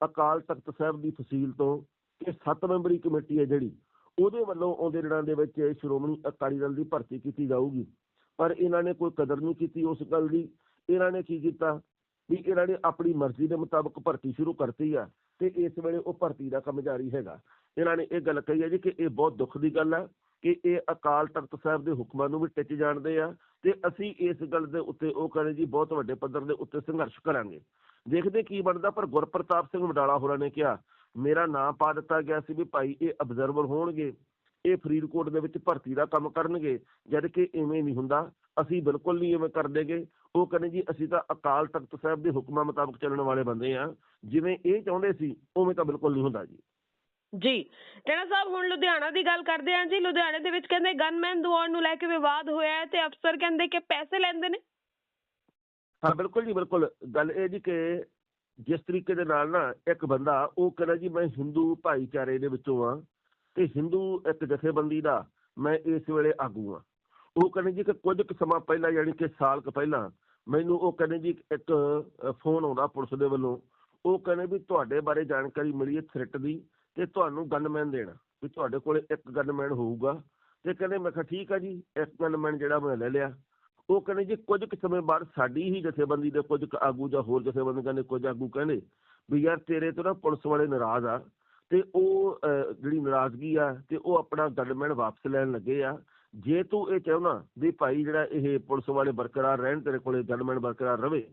ਅਕਾਲ ਤਖਤ ਸਾਹਿਬ ਦੀ ਫਸੀਲ ਤੋਂ ਕਿ 7 ਮੈਂਬਰੀ ਕਮੇਟੀ ਹੈ ਜਿਹੜੀ, ਉਹਦੇ ਵੱਲੋਂ ਆਉਂਦੇ ਦਿਨਾਂ ਦੇ ਵਿੱਚ ਸ਼੍ਰੋਮਣੀ ਅਕਾਲੀ ਦਲ ਦੀ ਭਰਤੀ ਕੀਤੀ ਜਾਊਗੀ। ਪਰ ਇਹਨਾਂ ਨੇ ਕੋਈ ਕਦਰ ਨਹੀਂ ਕੀਤੀ ਉਸ ਗੱਲ ਦੀ। ਇਹਨਾਂ ਨੇ ਕੀ ਕੀਤਾ ਵੀ ਇਹਨਾਂ ਨੇ ਆਪਣੀ ਮਰਜ਼ੀ ਦੇ ਮੁਤਾਬਕ ਭਰਤੀ ਸ਼ੁਰੂ ਕਰਤੀ ਆ ਤੇ ਇਸ ਵੇਲੇ ਉਹ ਭਰਤੀ ਦਾ ਕੰਮ ਜਾਰੀ ਹੈਗਾ। ਇਹਨਾਂ ਨੇ ਇਹ ਗੱਲ ਕਹੀ ਹੈ ਜੀ ਕਿ ਇਹ ਬਹੁਤ ਦੁੱਖ ਦੀ ਗੱਲ ਹੈ ਕਿ ਇਹ ਅਕਾਲ ਤਖਤ ਸਾਹਿਬ ਦੇ ਹੁਕਮਾਂ ਨੂੰ ਵੀ ਟਿੱਚ ਜਾਣਦੇ ਆ ਤੇ ਅਸੀਂ ਇਸ ਗੱਲ ਦੇ ਉੱਤੇ ਉਹ ਕਹਿੰਦੇ ਜੀ, ਬਹੁਤ ਵੱਡੇ ਪੱਧਰ ਦੇ ਉੱਤੇ ਸੰਘਰਸ਼ ਕਰਾਂਗੇ। ਦੇਖਦੇ ਕੀ ਬਣਦਾ, ਪਰ ਗੁਰਪ੍ਰਤਾਪ ਸਿੰਘ ਵਡਾਲਾ ਹੋਰਾਂ ਨੇ ਕਿਹਾ, ਮੇਰਾ ਨਾਂ ਪਾ ਦਿੱਤਾ ਗਿਆ ਸੀ ਵੀ ਭਾਈ ਇਹ ਅਬਜ਼ਰਵਰ ਹੋਣਗੇ। ਇਹ ਫਰੀਦਕੋਟ ਦੇ ਵਿੱਚ ਭਰਤੀ ਦਾ ਕੰਮ ਕਰਨਗੇ, ਜਦ ਕਿ ਇਵੇਂ ਨਹੀਂ ਹੁੰਦਾ। ਅਸੀਂ ਬਿਲਕੁਲ ਨਹੀਂ ਇਵੇਂ ਕਰ ਦੇਗੇ ਉਹ ਕਹਿੰਦੇ ਜੀ, ਅਸੀਂ ਤਾਂ ਅਕਾਲ ਤਖਤ ਸਾਹਿਬ ਦੇ ਹੁਕਮਾਂ ਮੁਤਾਬਕ ਚੱਲਣ ਵਾਲੇ ਬੰਦੇ ਆ। ਜਿਵੇਂ ਇਹ ਚਾਹੁੰਦੇ ਸੀ, ਉਵੇਂ ਤਾਂ ਬਿਲਕੁਲ ਨਹੀਂ ਹੁੰਦਾ ਜੀ। ਜੀ। ਟੈਣਾ ਸਾਹਿਬ, ਹੁਣ ਲੁਧਿਆਣਾ ਦੀ ਗੱਲ ਕਰਦੇ ਹਾਂ ਜੀ। ਲੁਧਿਆਣੇ ਦੇ ਵਿੱਚ ਕਹਿੰਦੇ ਗਨਮੈਨ ਦਵਾਉਣ ਨੂੰ ਲੈ ਕੇ ਵਿਵਾਦ ਹੋਇਆ ਹੈ ਤੇ ਅਫਸਰ ਕਹਿੰਦੇ ਕਿ ਪੈਸੇ ਲੈਂਦੇ ਨੇ। ਹਾਂ, ਬਿਲਕੁਲ ਜੀ, ਬਿਲਕੁਲ। ਗੱਲ ਇਹ ਜੀ ਕਿ ਜਿਸ ਤਰੀਕੇ ਦੇ ਨਾਲ ਨਾ ਇੱਕ ਬੰਦਾ, ਉਹ ਕਹਿੰਦਾ ਜੀ, ਮੈਂ ਹਿੰਦੂ ਭਾਈਚਾਰੇ ਦੇ ਵਿੱਚੋਂ ਆ ਤੇ ਹਿੰਦੂ ਇੱਕ ਜਥੇਬੰਦੀ ਦਾ ਮੈਂ ਇਸ ਵੇਲੇ ਆਗੂ ਆ। ਉਹ ਕਹਿੰਦੇ ਜੀ ਕਿ ਕੁਝ ਕੁ ਸਮਾਂ ਪਹਿਲਾਂ, ਯਾਨੀ ਕਿ ਸਾਲ ਕੁ ਪਹਿਲਾਂ ਮੈਨੂੰ ਉਹ ਕਹਿੰਦੇ ਜੀ ਇੱਕ ਫੋਨ ਆਉਂਦਾ ਪੁਲਿਸ ਦੇ ਵੱਲੋਂ। ਉਹ ਕਹਿੰਦੇ ਵੀ ਤੁਹਾਡੇ ਬਾਰੇ ਜਾਣਕਾਰੀ ਮਿਲੀ ਹੈ ਥ੍ਰੈਟ ਦੀ। ਤੇ ਤੁਹਾਨੂੰ ਗਨਮੈਨ ਦੇਣਾ, ਵੀ ਤੁਹਾਡੇ ਕੋਲੇ ਇੱਕ ਗਨਮੈਨ ਹੋਊਗਾ। ਤੇ ਕਹਿੰਦੇ ਮੈਂ ਕਿਹਾ, ਠੀਕ ਆ ਜੀ, ਇੱਕ ਗਨਮੈਨ ਜਿਹੜਾ ਮੈਂ ਲੈ ਲਿਆ। ਉਹ ਕਹਿੰਦੇ, ਜੀ ਕੁਝ ਕੁ ਸਮੇਂ ਬਾਅਦ ਸਾਡੀ ਹੀ ਜਥੇਬੰਦੀ ਦੇ ਕੁਝ ਕੁ ਆਗੂ ਜਾਂ ਹੋਰ ਜਥੇਬੰਦੀਆਂ ਦੇ ਕੁਝ ਆਗੂ ਕਹਿੰਦੇ ਵੀ ਯਾਰ ਤੇਰੇ ਤੋਂ ਨਾ ਪੁਲਿਸ ਵਾਲੇ ਨਾਰਾਜ਼ ਆ, ਤੇ ਉਹ ਜਿਹੜੀ ਨਾਰਾਜ਼ਗੀ ਆ, ਤੇ ਉਹ ਆਪਣਾ ਗਨਮੈਨ ਵਾਪਸ ਲੈਣ ਲੱਗੇ ਆ। ਜੇ ਤੂੰ ਇਹ ਚਾਹੁੰਦਾ ਵੀ ਭਾਈ ਜਿਹੜਾ ਇਹ ਪੁਲਿਸ ਵਾਲੇ ਬਰਕਰਾਰ ਰਹਿਣ, ਤੇਰੇ ਕੋਲੇ ਗਨਮੈਨ ਬਰਕਰਾਰ ਰਵੇ,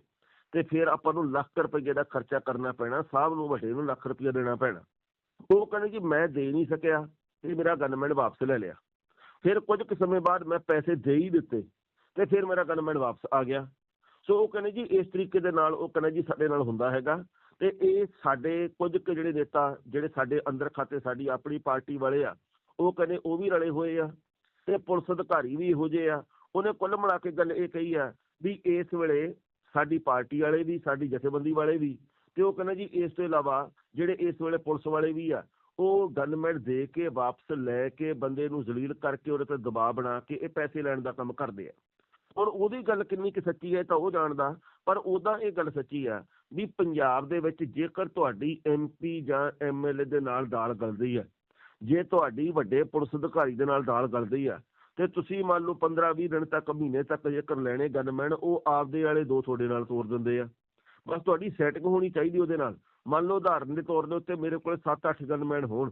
ਤੇ ਫਿਰ ਆਪਾਂ ਨੂੰ ਲੱਖ ਰੁਪਏ ਦਾ ਖਰਚਾ ਕਰਨਾ ਪੈਣਾ, ਸਾਹਿਬ ਨੂੰ ਵੱਡੇ ਨੂੰ ਲੱਖ ਰੁਪਏ ਦੇਣਾ ਪੈਣਾ। ਉਹ ਕਹਿੰਦੇ ਜੀ ਮੈਂ ਦੇ ਨਹੀਂ ਸਕਿਆ ਤੇ ਮੇਰਾ ਗਨਮੈਨ ਵਾਪਸ ਲੈ ਲਿਆ। ਫਿਰ ਕੁਝ ਕੁ ਸਮੇਂ ਬਾਅਦ ਮੈਂ ਪੈਸੇ ਦੇ ਹੀ ਦਿੱਤੇ ਤੇ ਫਿਰ ਮੇਰਾ ਗਨਮੈਨ ਵਾਪਸ ਆ ਗਿਆ। ਸੋ ਉਹ ਕਹਿੰਦੇ ਜੀ ਇਸ ਤਰੀਕੇ ਦੇ ਨਾਲ ਉਹ ਕਹਿੰਦੇ ਜੀ ਸਾਡੇ ਨਾਲ ਹੁੰਦਾ ਹੈਗਾ ਤੇ ਇਹ ਸਾਡੇ ਕੁਝ ਕੁ ਜਿਹੜੇ ਨੇਤਾ, ਜਿਹੜੇ ਸਾਡੇ ਅੰਦਰ ਖਾਤੇ ਸਾਡੀ ਆਪਣੀ ਪਾਰਟੀ ਵਾਲੇ ਆ, ਉਹ ਕਹਿੰਦੇ ਉਹ ਵੀ ਰਲੇ ਹੋਏ ਆ ਤੇ ਪੁਲਿਸ ਅਧਿਕਾਰੀ ਵੀ ਇਹੋ ਜਿਹੇ ਆ। ਉਹਨੇ ਕੁੱਲ ਮਿਲਾ ਕੇ ਗੱਲ ਇਹ ਕਹੀ ਆ ਵੀ ਇਸ ਵੇਲੇ ਸਾਡੀ ਪਾਰਟੀ ਵਾਲੇ ਵੀ, ਸਾਡੀ ਜਥੇਬੰਦੀ ਵਾਲੇ ਵੀ ਤੇ ਉਹ ਕਹਿੰਦਾ ਜੀ ਇਸ ਤੋਂ ਇਲਾਵਾ ਜਿਹੜੇ ਇਸ ਵੇਲੇ ਪੁਲਿਸ ਵਾਲੇ ਵੀ ਆ, ਉਹ ਗਨਮੈਨ ਦੇ ਕੇ ਵਾਪਸ ਲੈ ਕੇ ਬੰਦੇ ਨੂੰ ਜ਼ਲੀਲ ਕਰਕੇ ਉਹਦੇ ਤੇ ਦਬਾਅ ਬਣਾ ਕੇ ਇਹ ਪੈਸੇ ਲੈਣ ਦਾ ਕੰਮ ਕਰਦੇ ਆ। ਹੁਣ ਉਹਦੀ ਗੱਲ ਕਿੰਨੀ ਕਿ ਸੱਚੀ ਹੈ ਤਾਂ ਉਹ ਜਾਣਦਾ, ਪਰ ਉਹਦਾ ਇਹ ਗੱਲ ਸੱਚੀ ਆ ਵੀ ਪੰਜਾਬ ਦੇ ਵਿੱਚ ਜੇਕਰ ਤੁਹਾਡੀ ਐਮਪੀ ਜਾਂ ਐਮਐਲਏ ਦੇ ਨਾਲ ਦਾਲ ਗਲਦੀ ਹੈ ਜੇ ਤੁਹਾਡੀ ਵੱਡੇ ਪੁਲਿਸ ਅਧਿਕਾਰੀ ਦੇ ਨਾਲ ਦਾਲ ਗਲਦੀ ਆ, ਤੇ ਤੁਸੀਂ ਮੰਨ ਲਓ 15 20 ਦਿਨ ਤੱਕ ਮਹੀਨੇ ਤੱਕ ਜੇਕਰ ਲੈਣੇ ਗਨਮੈਨ ਉਹ ਆਪਦੇ ਵਾਲੇ ਦੋ ਤੁਹਾਡੇ ਨਾਲ ਤੋਰ ਦਿੰਦੇ ਆ। ਬਸ ਤੁਹਾਡੀ ਸੈਟਿੰਗ ਹੋਣੀ ਚਾਹੀਦੀ ਉਹਦੇ ਨਾਲ। ਮੰਨ ਲਓ ਉਦਾਹਰਨ ਦੇ ਤੌਰ ਦੇ ਉੱਤੇ ਮੇਰੇ ਕੋਲ 7-8 ਗਨਮੈਨ ਹੋਣ,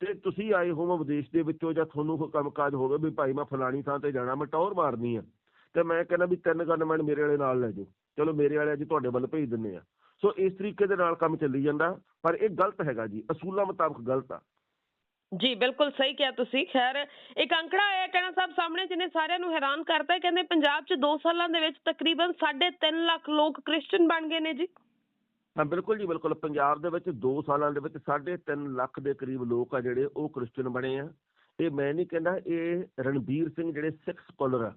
ਤੇ ਤੁਸੀਂ ਆਏ ਹੋ ਵਿਦੇਸ਼ ਦੇ ਵਿੱਚੋਂ ਜਾਂ ਤੁਹਾਨੂੰ ਕੋਈ ਕੰਮਕਾਜ ਹੋਵੇ ਵੀ ਭਾਈ ਮੈਂ ਫਲਾਣੀ ਥਾਂ ਤੇ ਜਾਣਾ, ਮੈਂ ਟੌਰ ਮਾਰਨੀ ਆ, ਤੇ ਮੈਂ ਕਹਿੰਦਾ ਵੀ ਤਿੰਨ ਗਨਮੈਨ ਮੇਰੇ ਵਾਲੇ ਨਾਲ ਲੈ ਜਾਓ। ਚਲੋ ਮੇਰੇ ਵਾਲੇ ਅੱਜ ਤੁਹਾਡੇ ਵੱਲ ਭੇਜ ਦਿੰਨੇ ਆ। ਸੋ ਇਸ ਤਰੀਕੇ ਦੇ ਨਾਲ ਕੰਮ ਚੱਲੀ ਜਾਂਦਾ, ਪਰ ਇਹ ਗਲਤ ਹੈਗਾ ਜੀ, ਅਸੂਲਾਂ ਮੁਤਾਬਕ ਗਲਤ ਆ। ਜੀ, ਬਿਲਕੁਲ ਸਹੀ ਕਿਹਾ ਤੁਸੀਂ। ਖੈਰ, ਇੱਕ ਅੰਕੜਾ ਆਇਆ ਟੈਣਾ ਸਾਹਿਬ ਸਾਹਮਣੇ, ਜਿਹਨੇ ਸਾਰਿਆਂ ਨੂੰ ਹੈਰਾਨ ਕਰਤਾ, ਕਹਿੰਦੇ ਪੰਜਾਬ 'ਚ 2 ਸਾਲਾਂ ਦੇ ਵਿੱਚ ਤਕਰੀਬਨ 3.5 ਲੱਖ ਲੋਕ ਕ੍ਰਿਸਚੀਅਨ ਬਣ ਗਏ ਨੇ ਜੀ। ਹਾਂ, ਬਿਲਕੁਲ ਜੀ, ਬਿਲਕੁਲ। ਪੰਜਾਬ ਦੇ ਵਿੱਚ 2 ਸਾਲਾਂ ਦੇ ਵਿੱਚ 3.5 ਲੱਖ ਦੇ ਕਰੀਬ ਲੋਕ ਆ ਜਿਹੜੇ, ਉਹ ਕ੍ਰਿਸਚੀਅਨ ਬਣੇ ਆ। ਇਹ ਮੈਂ ਨਹੀਂ ਕਹਿੰਦਾ ਇਹ ਰਣਬੀਰ ਸਿੰਘ ਜਿਹੜੇ ਸਿੱਖ ਸਕਾਲਰ ਆ,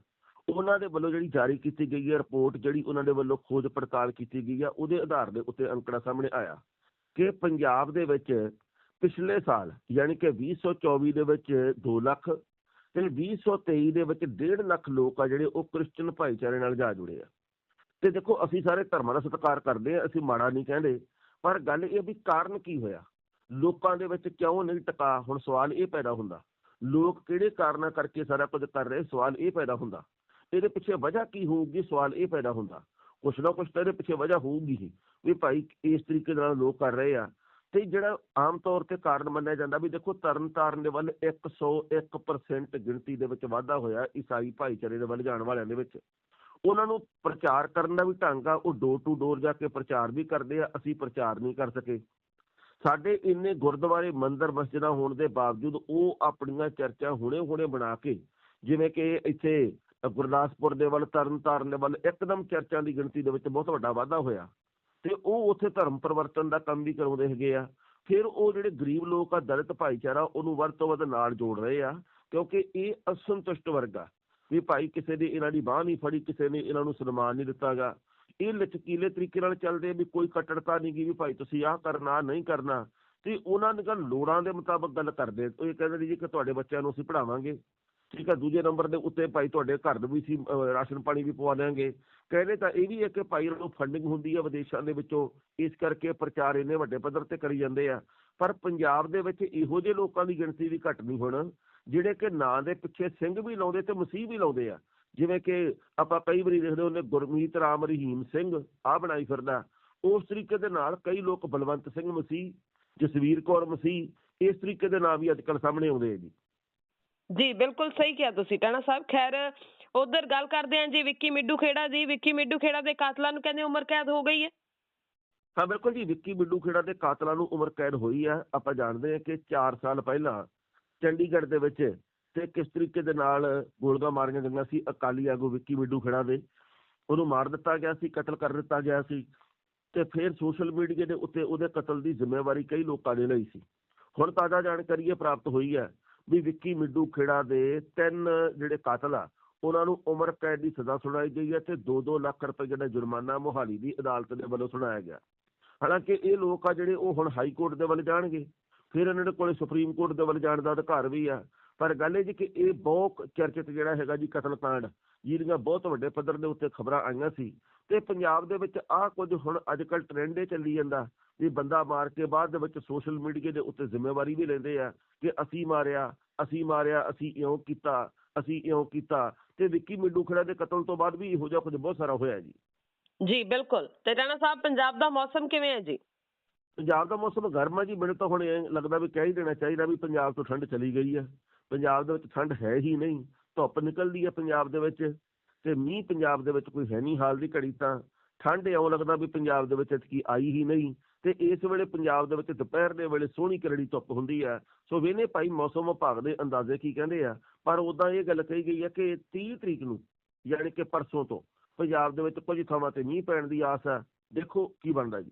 ਉਹਨਾਂ ਦੇ ਵੱਲੋਂ ਜਿਹੜੀ ਜਾਰੀ ਕੀਤੀ ਗਈ ਹੈ ਰਿਪੋਰਟ, ਜਿਹੜੀ ਉਹਨਾਂ ਦੇ ਵੱਲੋਂ ਖੋਜ ਪੜਤਾਲ ਕੀਤੀ ਗਈ ਆ, ਉਹਦੇ ਆਧਾਰ ਦੇ ਉੱਤੇ ਅੰਕੜਾ ਸਾਹਮਣੇ ਆਇਆ ਕਿ ਪੰਜਾਬ ਦੇ ਵਿੱਚ ਪਿਛਲੇ ਸਾਲ, ਯਾਨੀ ਕਿ 2024 ਦੇ ਵਿੱਚ 2 ਲੱਖ ਤੇ 2023 ਦੇ ਵਿੱਚ 1.5 ਲੱਖ ਲੋਕ ਆ ਜਿਹੜੇ ਉਹ ਕ੍ਰਿਸਚੀਅਨ ਭਾਈਚਾਰੇ ਨਾਲ ਜਾ ਜੁੜੇ ਆ। ਤੇ ਦੇਖੋ, ਅਸੀਂ ਸਾਰੇ ਧਰਮਾਂ ਦਾ ਸਤਿਕਾਰ ਕਰਦੇ ਆ, ਅਸੀਂ ਮਾੜਾ ਨਹੀਂ ਕਹਿੰਦੇ, ਪਰ ਗੱਲ ਇਹ ਵੀ ਕਾਰਨ ਕੀ ਹੋਇਆ? ਲੋਕਾਂ ਦੇ ਵਿੱਚ ਕਿਉਂ ਨਹੀਂ ਟਿਕਾ? ਹੁਣ ਸਵਾਲ ਇਹ ਪੈਦਾ ਹੁੰਦਾ। ਲੋਕ ਕਿਹੜੇ ਕਾਰਨਾਂ ਕਰਕੇ ਸਾਰਾ ਕੁਝ ਕਰ ਰਹੇ? ਸਵਾਲ ਇਹ ਪੈਦਾ ਹੁੰਦਾ। ਇਹਦੇ ਪਿੱਛੇ ਵਜ੍ਹਾ ਕੀ ਹੋਊਗੀ? ਸਵਾਲ ਇਹ ਪੈਦਾ ਹੁੰਦਾ। ਕੁਛ ਨਾ ਕੁਛ ਤਾਂ ਇਹਦੇ ਪਿੱਛੇ ਵਜ੍ਹਾ ਹੋਊਗੀ ਹੀ, ਵੀ ਭਾਈ ਇਸ ਤਰੀਕੇ ਨਾਲ ਲੋਕ ਕਰ ਰਹੇ ਆ। ਤੇ ਜਿਹੜਾ ਆਮ ਤੌਰ ਤੇ ਕਾਰਨ ਮੰਨਿਆ ਜਾਂਦਾ ਵੀ ਦੇਖੋ ਤਰਨ ਦੇ ਵੱਲ 101% ਗਿਣਤੀ ਦੇ ਵਿੱਚ ਵਾਧਾ ਹੋਇਆ ਈਸਾਈ ਭਾਈਚਾਰੇ ਦੇ ਵੱਲ ਜਾਣ ਵਾਲਿਆਂ ਦੇ ਵਿੱਚ। ਉਹਨਾਂ ਨੂੰ ਪ੍ਰਚਾਰ ਕਰਨ ਦਾ ਵੀ ਢੰਗ ਆ, ਉਹ ਡੋਰ ਟੂ ਡੋਰ ਜਾ ਕੇ ਪ੍ਰਚਾਰ ਵੀ ਕਰਦੇ ਆ, ਅਸੀਂ ਪ੍ਰਚਾਰ ਨਹੀਂ ਕਰ ਸਕੇ। ਸਾਡੇ ਇੰਨੇ ਗੁਰਦੁਆਰੇ ਮੰਦਰ ਮਸਜਿਦਾਂ ਹੋਣ ਦੇ ਬਾਵਜੂਦ ਉਹ ਆਪਣੀਆਂ ਚਰਚਾ ਹੁਣੇ-ਹੁਣੇ ਬਣਾ ਕੇ, ਜਿਵੇਂ ਕਿ ਇੱਥੇ ਗੁਰਦਾਸਪੁਰ ਦੇ ਵੱਲ, ਤਰਨਤਾਰਨ ਦੇ ਵੱਲ, ਇੱਕਦਮ ਚਰਚਾਂ ਦੀ ਗਿਣਤੀ ਦੇ ਵਿੱਚ ਬਹੁਤ ਵੱਡਾ ਵਾਧਾ ਹੋਇਆ। ਤੇ ਉਹ ਉੱਥੇ ਧਰਮ ਪਰਿਵਰਤਨ ਦਾ ਕੰਮ ਵੀ ਕਰਾਉਂਦੇ ਹੈਗੇ ਆ। ਫਿਰ ਉਹ ਜਿਹੜੇ ਗਰੀਬ ਲੋਕ ਆ, ਦਲਿਤ ਭਾਈਚਾਰਾ, ਉਹਨੂੰ ਵੱਧ ਤੋਂ ਵੱਧ ਨਾਲ ਜੋੜ ਰਹੇ ਆ, ਕਿਉਂਕਿ ਇਹ ਅਸੰਤੁਸ਼ਟ ਵਰਗ ਆ। ਵੀ ਭਾਈ ਕਿਸੇ ਨੇ ਇਹਨਾਂ ਦੀ ਬਾਹ ਨਹੀਂ ਫੜੀ, ਕਿਸੇ ਨੇ ਇਹਨਾਂ ਨੂੰ ਸਨਮਾਨ ਨਹੀਂ ਦਿੱਤਾਗਾ ਇਹ ਲਚਕੀਲੇ ਤਰੀਕੇ ਨਾਲ ਚੱਲਦੇ ਆ ਵੀ ਕੋਈ ਕੱਟੜਤਾ ਨਹੀਂ ਗਈ ਵੀ ਭਾਈ ਤੁਸੀਂ ਆਹ ਕਰਨਾ, ਆਹ ਨਹੀਂ ਕਰਨਾ। ਤੇ ਉਹਨਾਂ ਨੇ ਗੱਲ ਲੋੜਾਂ ਦੇ ਮੁਤਾਬਕ ਗੱਲ ਕਰਦੇ ਉਹ ਇਹ ਕਹਿੰਦੇ ਜੀ ਕਿ ਤੁਹਾਡੇ ਬੱਚਿਆਂ ਨੂੰ ਅਸੀਂ ਪੜ੍ਹਾਵਾਂਗੇ। ਠੀਕ ਹੈ ਦੂਜੇ ਨੰਬਰ ਦੇ ਉੱਤੇ ਭਾਈ ਤੁਹਾਡੇ ਘਰ ਨੂੰ ਵੀ ਸੀ ਰਾਸ਼ਨ ਪਾਣੀ ਵੀ ਪਵਾ ਦਿਆਂਗੇ। ਕਹਿੰਦੇ ਤਾਂ ਇਹ ਵੀ ਹੈ ਕਿ ਭਾਈ ਨੂੰ ਫੰਡਿੰਗ ਹੁੰਦੀ ਹੈ ਵਿਦੇਸ਼ਾਂ ਦੇ ਵਿੱਚੋਂ, ਇਸ ਕਰਕੇ ਪ੍ਰਚਾਰ ਇੰਨੇ ਵੱਡੇ ਪੱਧਰ ਤੇ ਕਰੀ ਜਾਂਦੇ ਆ। ਪਰ ਪੰਜਾਬ ਦੇ ਵਿੱਚ ਇਹੋ ਜਿਹੇ ਲੋਕਾਂ ਦੀ ਗਿਣਤੀ ਵੀ ਘੱਟ ਨਹੀਂ ਹੁਣ, ਜਿਹੜੇ ਕਿ ਨਾਂ ਦੇ ਪਿੱਛੇ ਸਿੰਘ ਵੀ ਲਾਉਂਦੇ ਤੇ ਮਸੀਹ ਵੀ ਲਾਉਂਦੇ ਆ। ਜਿਵੇਂ ਕਿ ਆਪਾਂ ਕਈ ਵਾਰੀ ਦੇਖਦੇ ਹੁੰਦੇ ਗੁਰਮੀਤ ਰਾਮ ਰਹੀਮ ਸਿੰਘ ਆ ਬਣਾਈ ਫਿਰਦਾ। ਉਸ ਤਰੀਕੇ ਦੇ ਨਾਲ ਕਈ ਲੋਕ ਬਲਵੰਤ ਸਿੰਘ ਮਸੀਹ, ਜਸਵੀਰ ਕੌਰ ਮਸੀਹ, ਇਸ ਤਰੀਕੇ ਦੇ ਨਾਮ ਵੀ ਅੱਜ ਕੱਲ੍ਹ ਸਾਹਮਣੇ ਆਉਂਦੇ ਆ ਜੀ। ਜੀ, ਬਿਲਕੁਲ ਸਹੀ ਕਿਹਾ ਤੁਸੀਂ, ਟਾਣਾ ਸਾਹਿਬ। ਖੈਰ, ਉਧਰ ਗੱਲ ਕਰਦੇ ਹਾਂ ਜੀ, ਵਿੱਕੀ ਮਿੱਡੂ ਖੇੜਾ ਦੀ ਵਿੱਕੀ ਮਿੱਡੂ ਖੇੜਾ ਦੇ ਕਾਤਲਾਂ ਨੂੰ ਕਹਿੰਦੇ ਉਮਰ ਕੈਦ ਹੋ ਗਈ ਹੈ? ਹਾਂ, ਬਿਲਕੁਲ ਜੀ, ਵਿੱਕੀ ਮਿੱਡੂ ਖੇੜਾ ਦੇ ਕਾਤਲਾਂ ਨੂੰ ਉਮਰ ਕੈਦ ਹੋਈ ਆ ਆਪਾਂ ਜਾਣਦੇ ਹਾਂ ਕਿ 4 ਸਾਲ ਪਹਿਲਾਂ ਚੰਡੀਗੜ੍ਹ ਦੇ ਵਿੱਚ ਤੇ ਕਿਸ ਤਰੀਕੇ ਦੇ ਨਾਲ ਗੋਲੀਆਂ ਮਾਰੀਆਂ ਗਈਆਂ ਸੀ, ਅਕਾਲੀ ਆਗੂ ਵਿੱਕੀ ਮਿੱਡੂ ਖੇੜਾ ਦੇ। ਉਹਨੂੰ ਮਾਰ ਦਿੱਤਾ ਗਿਆ ਸੀ, ਕਤਲ ਕਰ ਦਿੱਤਾ ਗਿਆ ਸੀ। ਤੇ ਫਿਰ ਸੋਸ਼ਲ ਮੀਡੀਆ ਦੇ ਉੱਤੇ ਉਹਦੇ ਕਤਲ ਦੀ ਜ਼ਿੰਮੇਵਾਰੀ ਕਈ ਲੋਕਾਂ ਨੇ ਲਈ ਸੀ। ਹੁਣ ਤਾਜ਼ਾ ਜਾਣਕਾਰੀ ਇਹ ਪ੍ਰਾਪਤ ਹੋਈ ਹੈ ਵੀ ਵਿੱਕੀ ਮਿੱਡੂ ਖੇੜਾ ਦੇ ਤਿੰਨ ਜਿਹੜੇ ਕਾਤਲ ਆ, ਉਹਨਾਂ ਨੂੰ ਉਮਰ ਕੈਦ ਦੀ ਸਜ਼ਾ ਸੁਣਾਈ ਗਈ ਹੈ ਤੇ 2-2 ਲੱਖ ਰੁਪਏ ਜਿਹੜਾ ਜੁਰਮਾਨਾ ਮੋਹਾਲੀ ਦੀ ਅਦਾਲਤ ਦੇ ਵੱਲੋਂ ਸੁਣਾਇਆ ਗਿਆ। ਹਾਲਾਂਕਿ ਇਹ ਲੋਕ ਆ ਜਿਹੜੇ ਉਹ ਹੁਣ ਹਾਈ ਕੋਰਟ ਦੇ ਵੱਲ ਜਾਣਗੇ, ਫਿਰ ਇਹਨਾਂ ਦੇ ਕੋਲੇ ਸੁਪਰੀਮ ਕੋਰਟ ਦੇ ਵੱਲ ਜਾਣ ਦਾ ਅਧਿਕਾਰ ਵੀ ਆ। ਪਰ ਗੱਲ ਇਹ ਜੀ ਕਿ ਇਹ ਬਹੁਤ ਚਰਚਿਤ ਜਿਹੜਾ ਹੈਗਾ ਜੀ ਕਤਲकांड ਜਿਹਦੀਆਂ ਬਹੁਤ ਵੱਡੇ ਪੱਧਰ ਦੇ ਉੱਤੇ ਖਬਰਾਂ ਆਈਆਂ ਸੀ, ਤੇ ਪੰਜਾਬ ਦੇ ਵਿੱਚ ਆਹ ਕੁਝ ਹੁਣ ਅੱਜ ਕੱਲ ਟ੍ਰੈਂਡ ਇਹ ਚੱਲੀ ਜਾਂਦਾ। ਵੀ ਬੰਦਾ ਮਾਰ ਕੇ ਬਾਅਦ ਦੇ ਵਿੱਚ ਸੋਸ਼ਲ ਮੀਡੀਆ ਦੇ ਉੱਤੇ ਜ਼ਿੰਮੇਵਾਰੀ ਵੀ ਲੈਂਦੇ ਆ ਕਿ ਅਸੀਂ ਮਾਰਿਆ ਅਸੀਂ ਮਾਰਿਆ ਅਸੀਂ ਇਉਂ ਕੀਤਾ ਅਸੀਂ ਇਉਂ ਕੀਤਾ। ਤੇ ਵਿੱਕੀ ਮਿੱਡੂ ਖੜਾ ਦੇ ਕਤਲ ਤੋਂ ਬਾਅਦ ਵੀ ਇਹੋ ਜਿਹਾ ਕੁਝ ਬਹੁਤ ਸਾਰਾ ਹੋਇਆ ਜੀ। ਜੀ ਬਿਲਕੁਲ। ਤੇ ਟਾਣਾ ਸਾਹਿਬ ਪੰਜਾਬ ਦਾ ਮੌਸਮ ਕਿਵੇਂ ਹੈ ਜੀ? ਪੰਜਾਬ ਦਾ ਮੌਸਮ ਗਰਮ ਹੈ ਜੀ ਮੈਨੂੰ ਤਾਂ ਹੁਣ ਇਹ ਲੱਗਦਾ ਵੀ ਕਹਿ ਹੀ ਦੇਣਾ ਚਾਹੀਦਾ ਵੀ ਪੰਜਾਬ ਤੋਂ ਠੰਡ ਚਲੀ ਗਈ ਹੈ ਪੰਜਾਬ ਦੇ ਵਿੱਚ ਠੰਡ ਹੈ ਹੀ ਨਹੀਂ ਧੁੱਪ ਨਿਕਲਦੀ ਹੈ ਪੰਜਾਬ ਦੇ ਵਿੱਚ ਤੇ ਮੀਂਹ ਪੰਜਾਬ ਦੇ ਵਿੱਚ ਕੋਈ ਹੈ ਨਹੀਂ ਹਾਲ ਦੀ ਘੜੀ ਤਾਂ। ਠੰਡ ਇਉਂ ਲੱਗਦਾ ਵੀ ਪੰਜਾਬ ਦੇ ਵਿੱਚ ਇਤਕੀ ਆਈ ਹੀ ਨਹੀਂ। ਤੇ ਇਸ ਵੇਲੇ ਪੰਜਾਬ ਦੇ ਵਿੱਚ ਦੁਪਹਿਰ ਦੇ ਵੇਲੇ ਸੋਹਣੀ ਕਰੜੀ ਧੁੱਪ ਹੁੰਦੀ ਹੈ ਸੋ ਵੇਨੇ ਭਾਈ ਮੌਸਮ ਵਿਭਾਗ ਦੇ ਅੰਦਾਜ਼ੇ ਕੀ ਕਹਿੰਦੇ ਆ? ਪਰ ਉਦਾਂ ਇਹ ਗੱਲ ਕਹੀ ਗਈ ਹੈ ਕਿ 30 ਤਰੀਕ ਨੂੰ ਯਾਨੀ ਕਿ ਪਰਸੋਂ ਤੋਂ ਪੰਜਾਬ ਦੇ ਵਿੱਚ ਕੁਝ ਥਾਵਾਂ ਤੇ ਮੀਂਹ ਪੈਣ ਦੀ ਆਸ ਹੈ ਦੇਖੋ ਕੀ ਬਣਦਾ ਜੀ।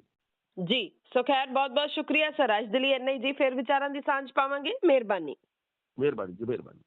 ਜੀ ਸੋ ਖੈਰ ਬਹੁਤ ਬਹੁਤ ਸ਼ੁਕਰੀਆ ਸਰ। ਅੱਜ ਦੇ ਲਈ ਇੰਨਾ ਹੀ ਜੀ। ਫਿਰ ਵਿਚਾਰਾਂ ਦੀ ਸਾਂਝ ਪਾਵਾਂਗੇ। ਮਿਹਰਬਾਨੀ। ਮਿਹਰਬਾਨੀ ਜੀ ਮਿਹਰਬਾਨੀ।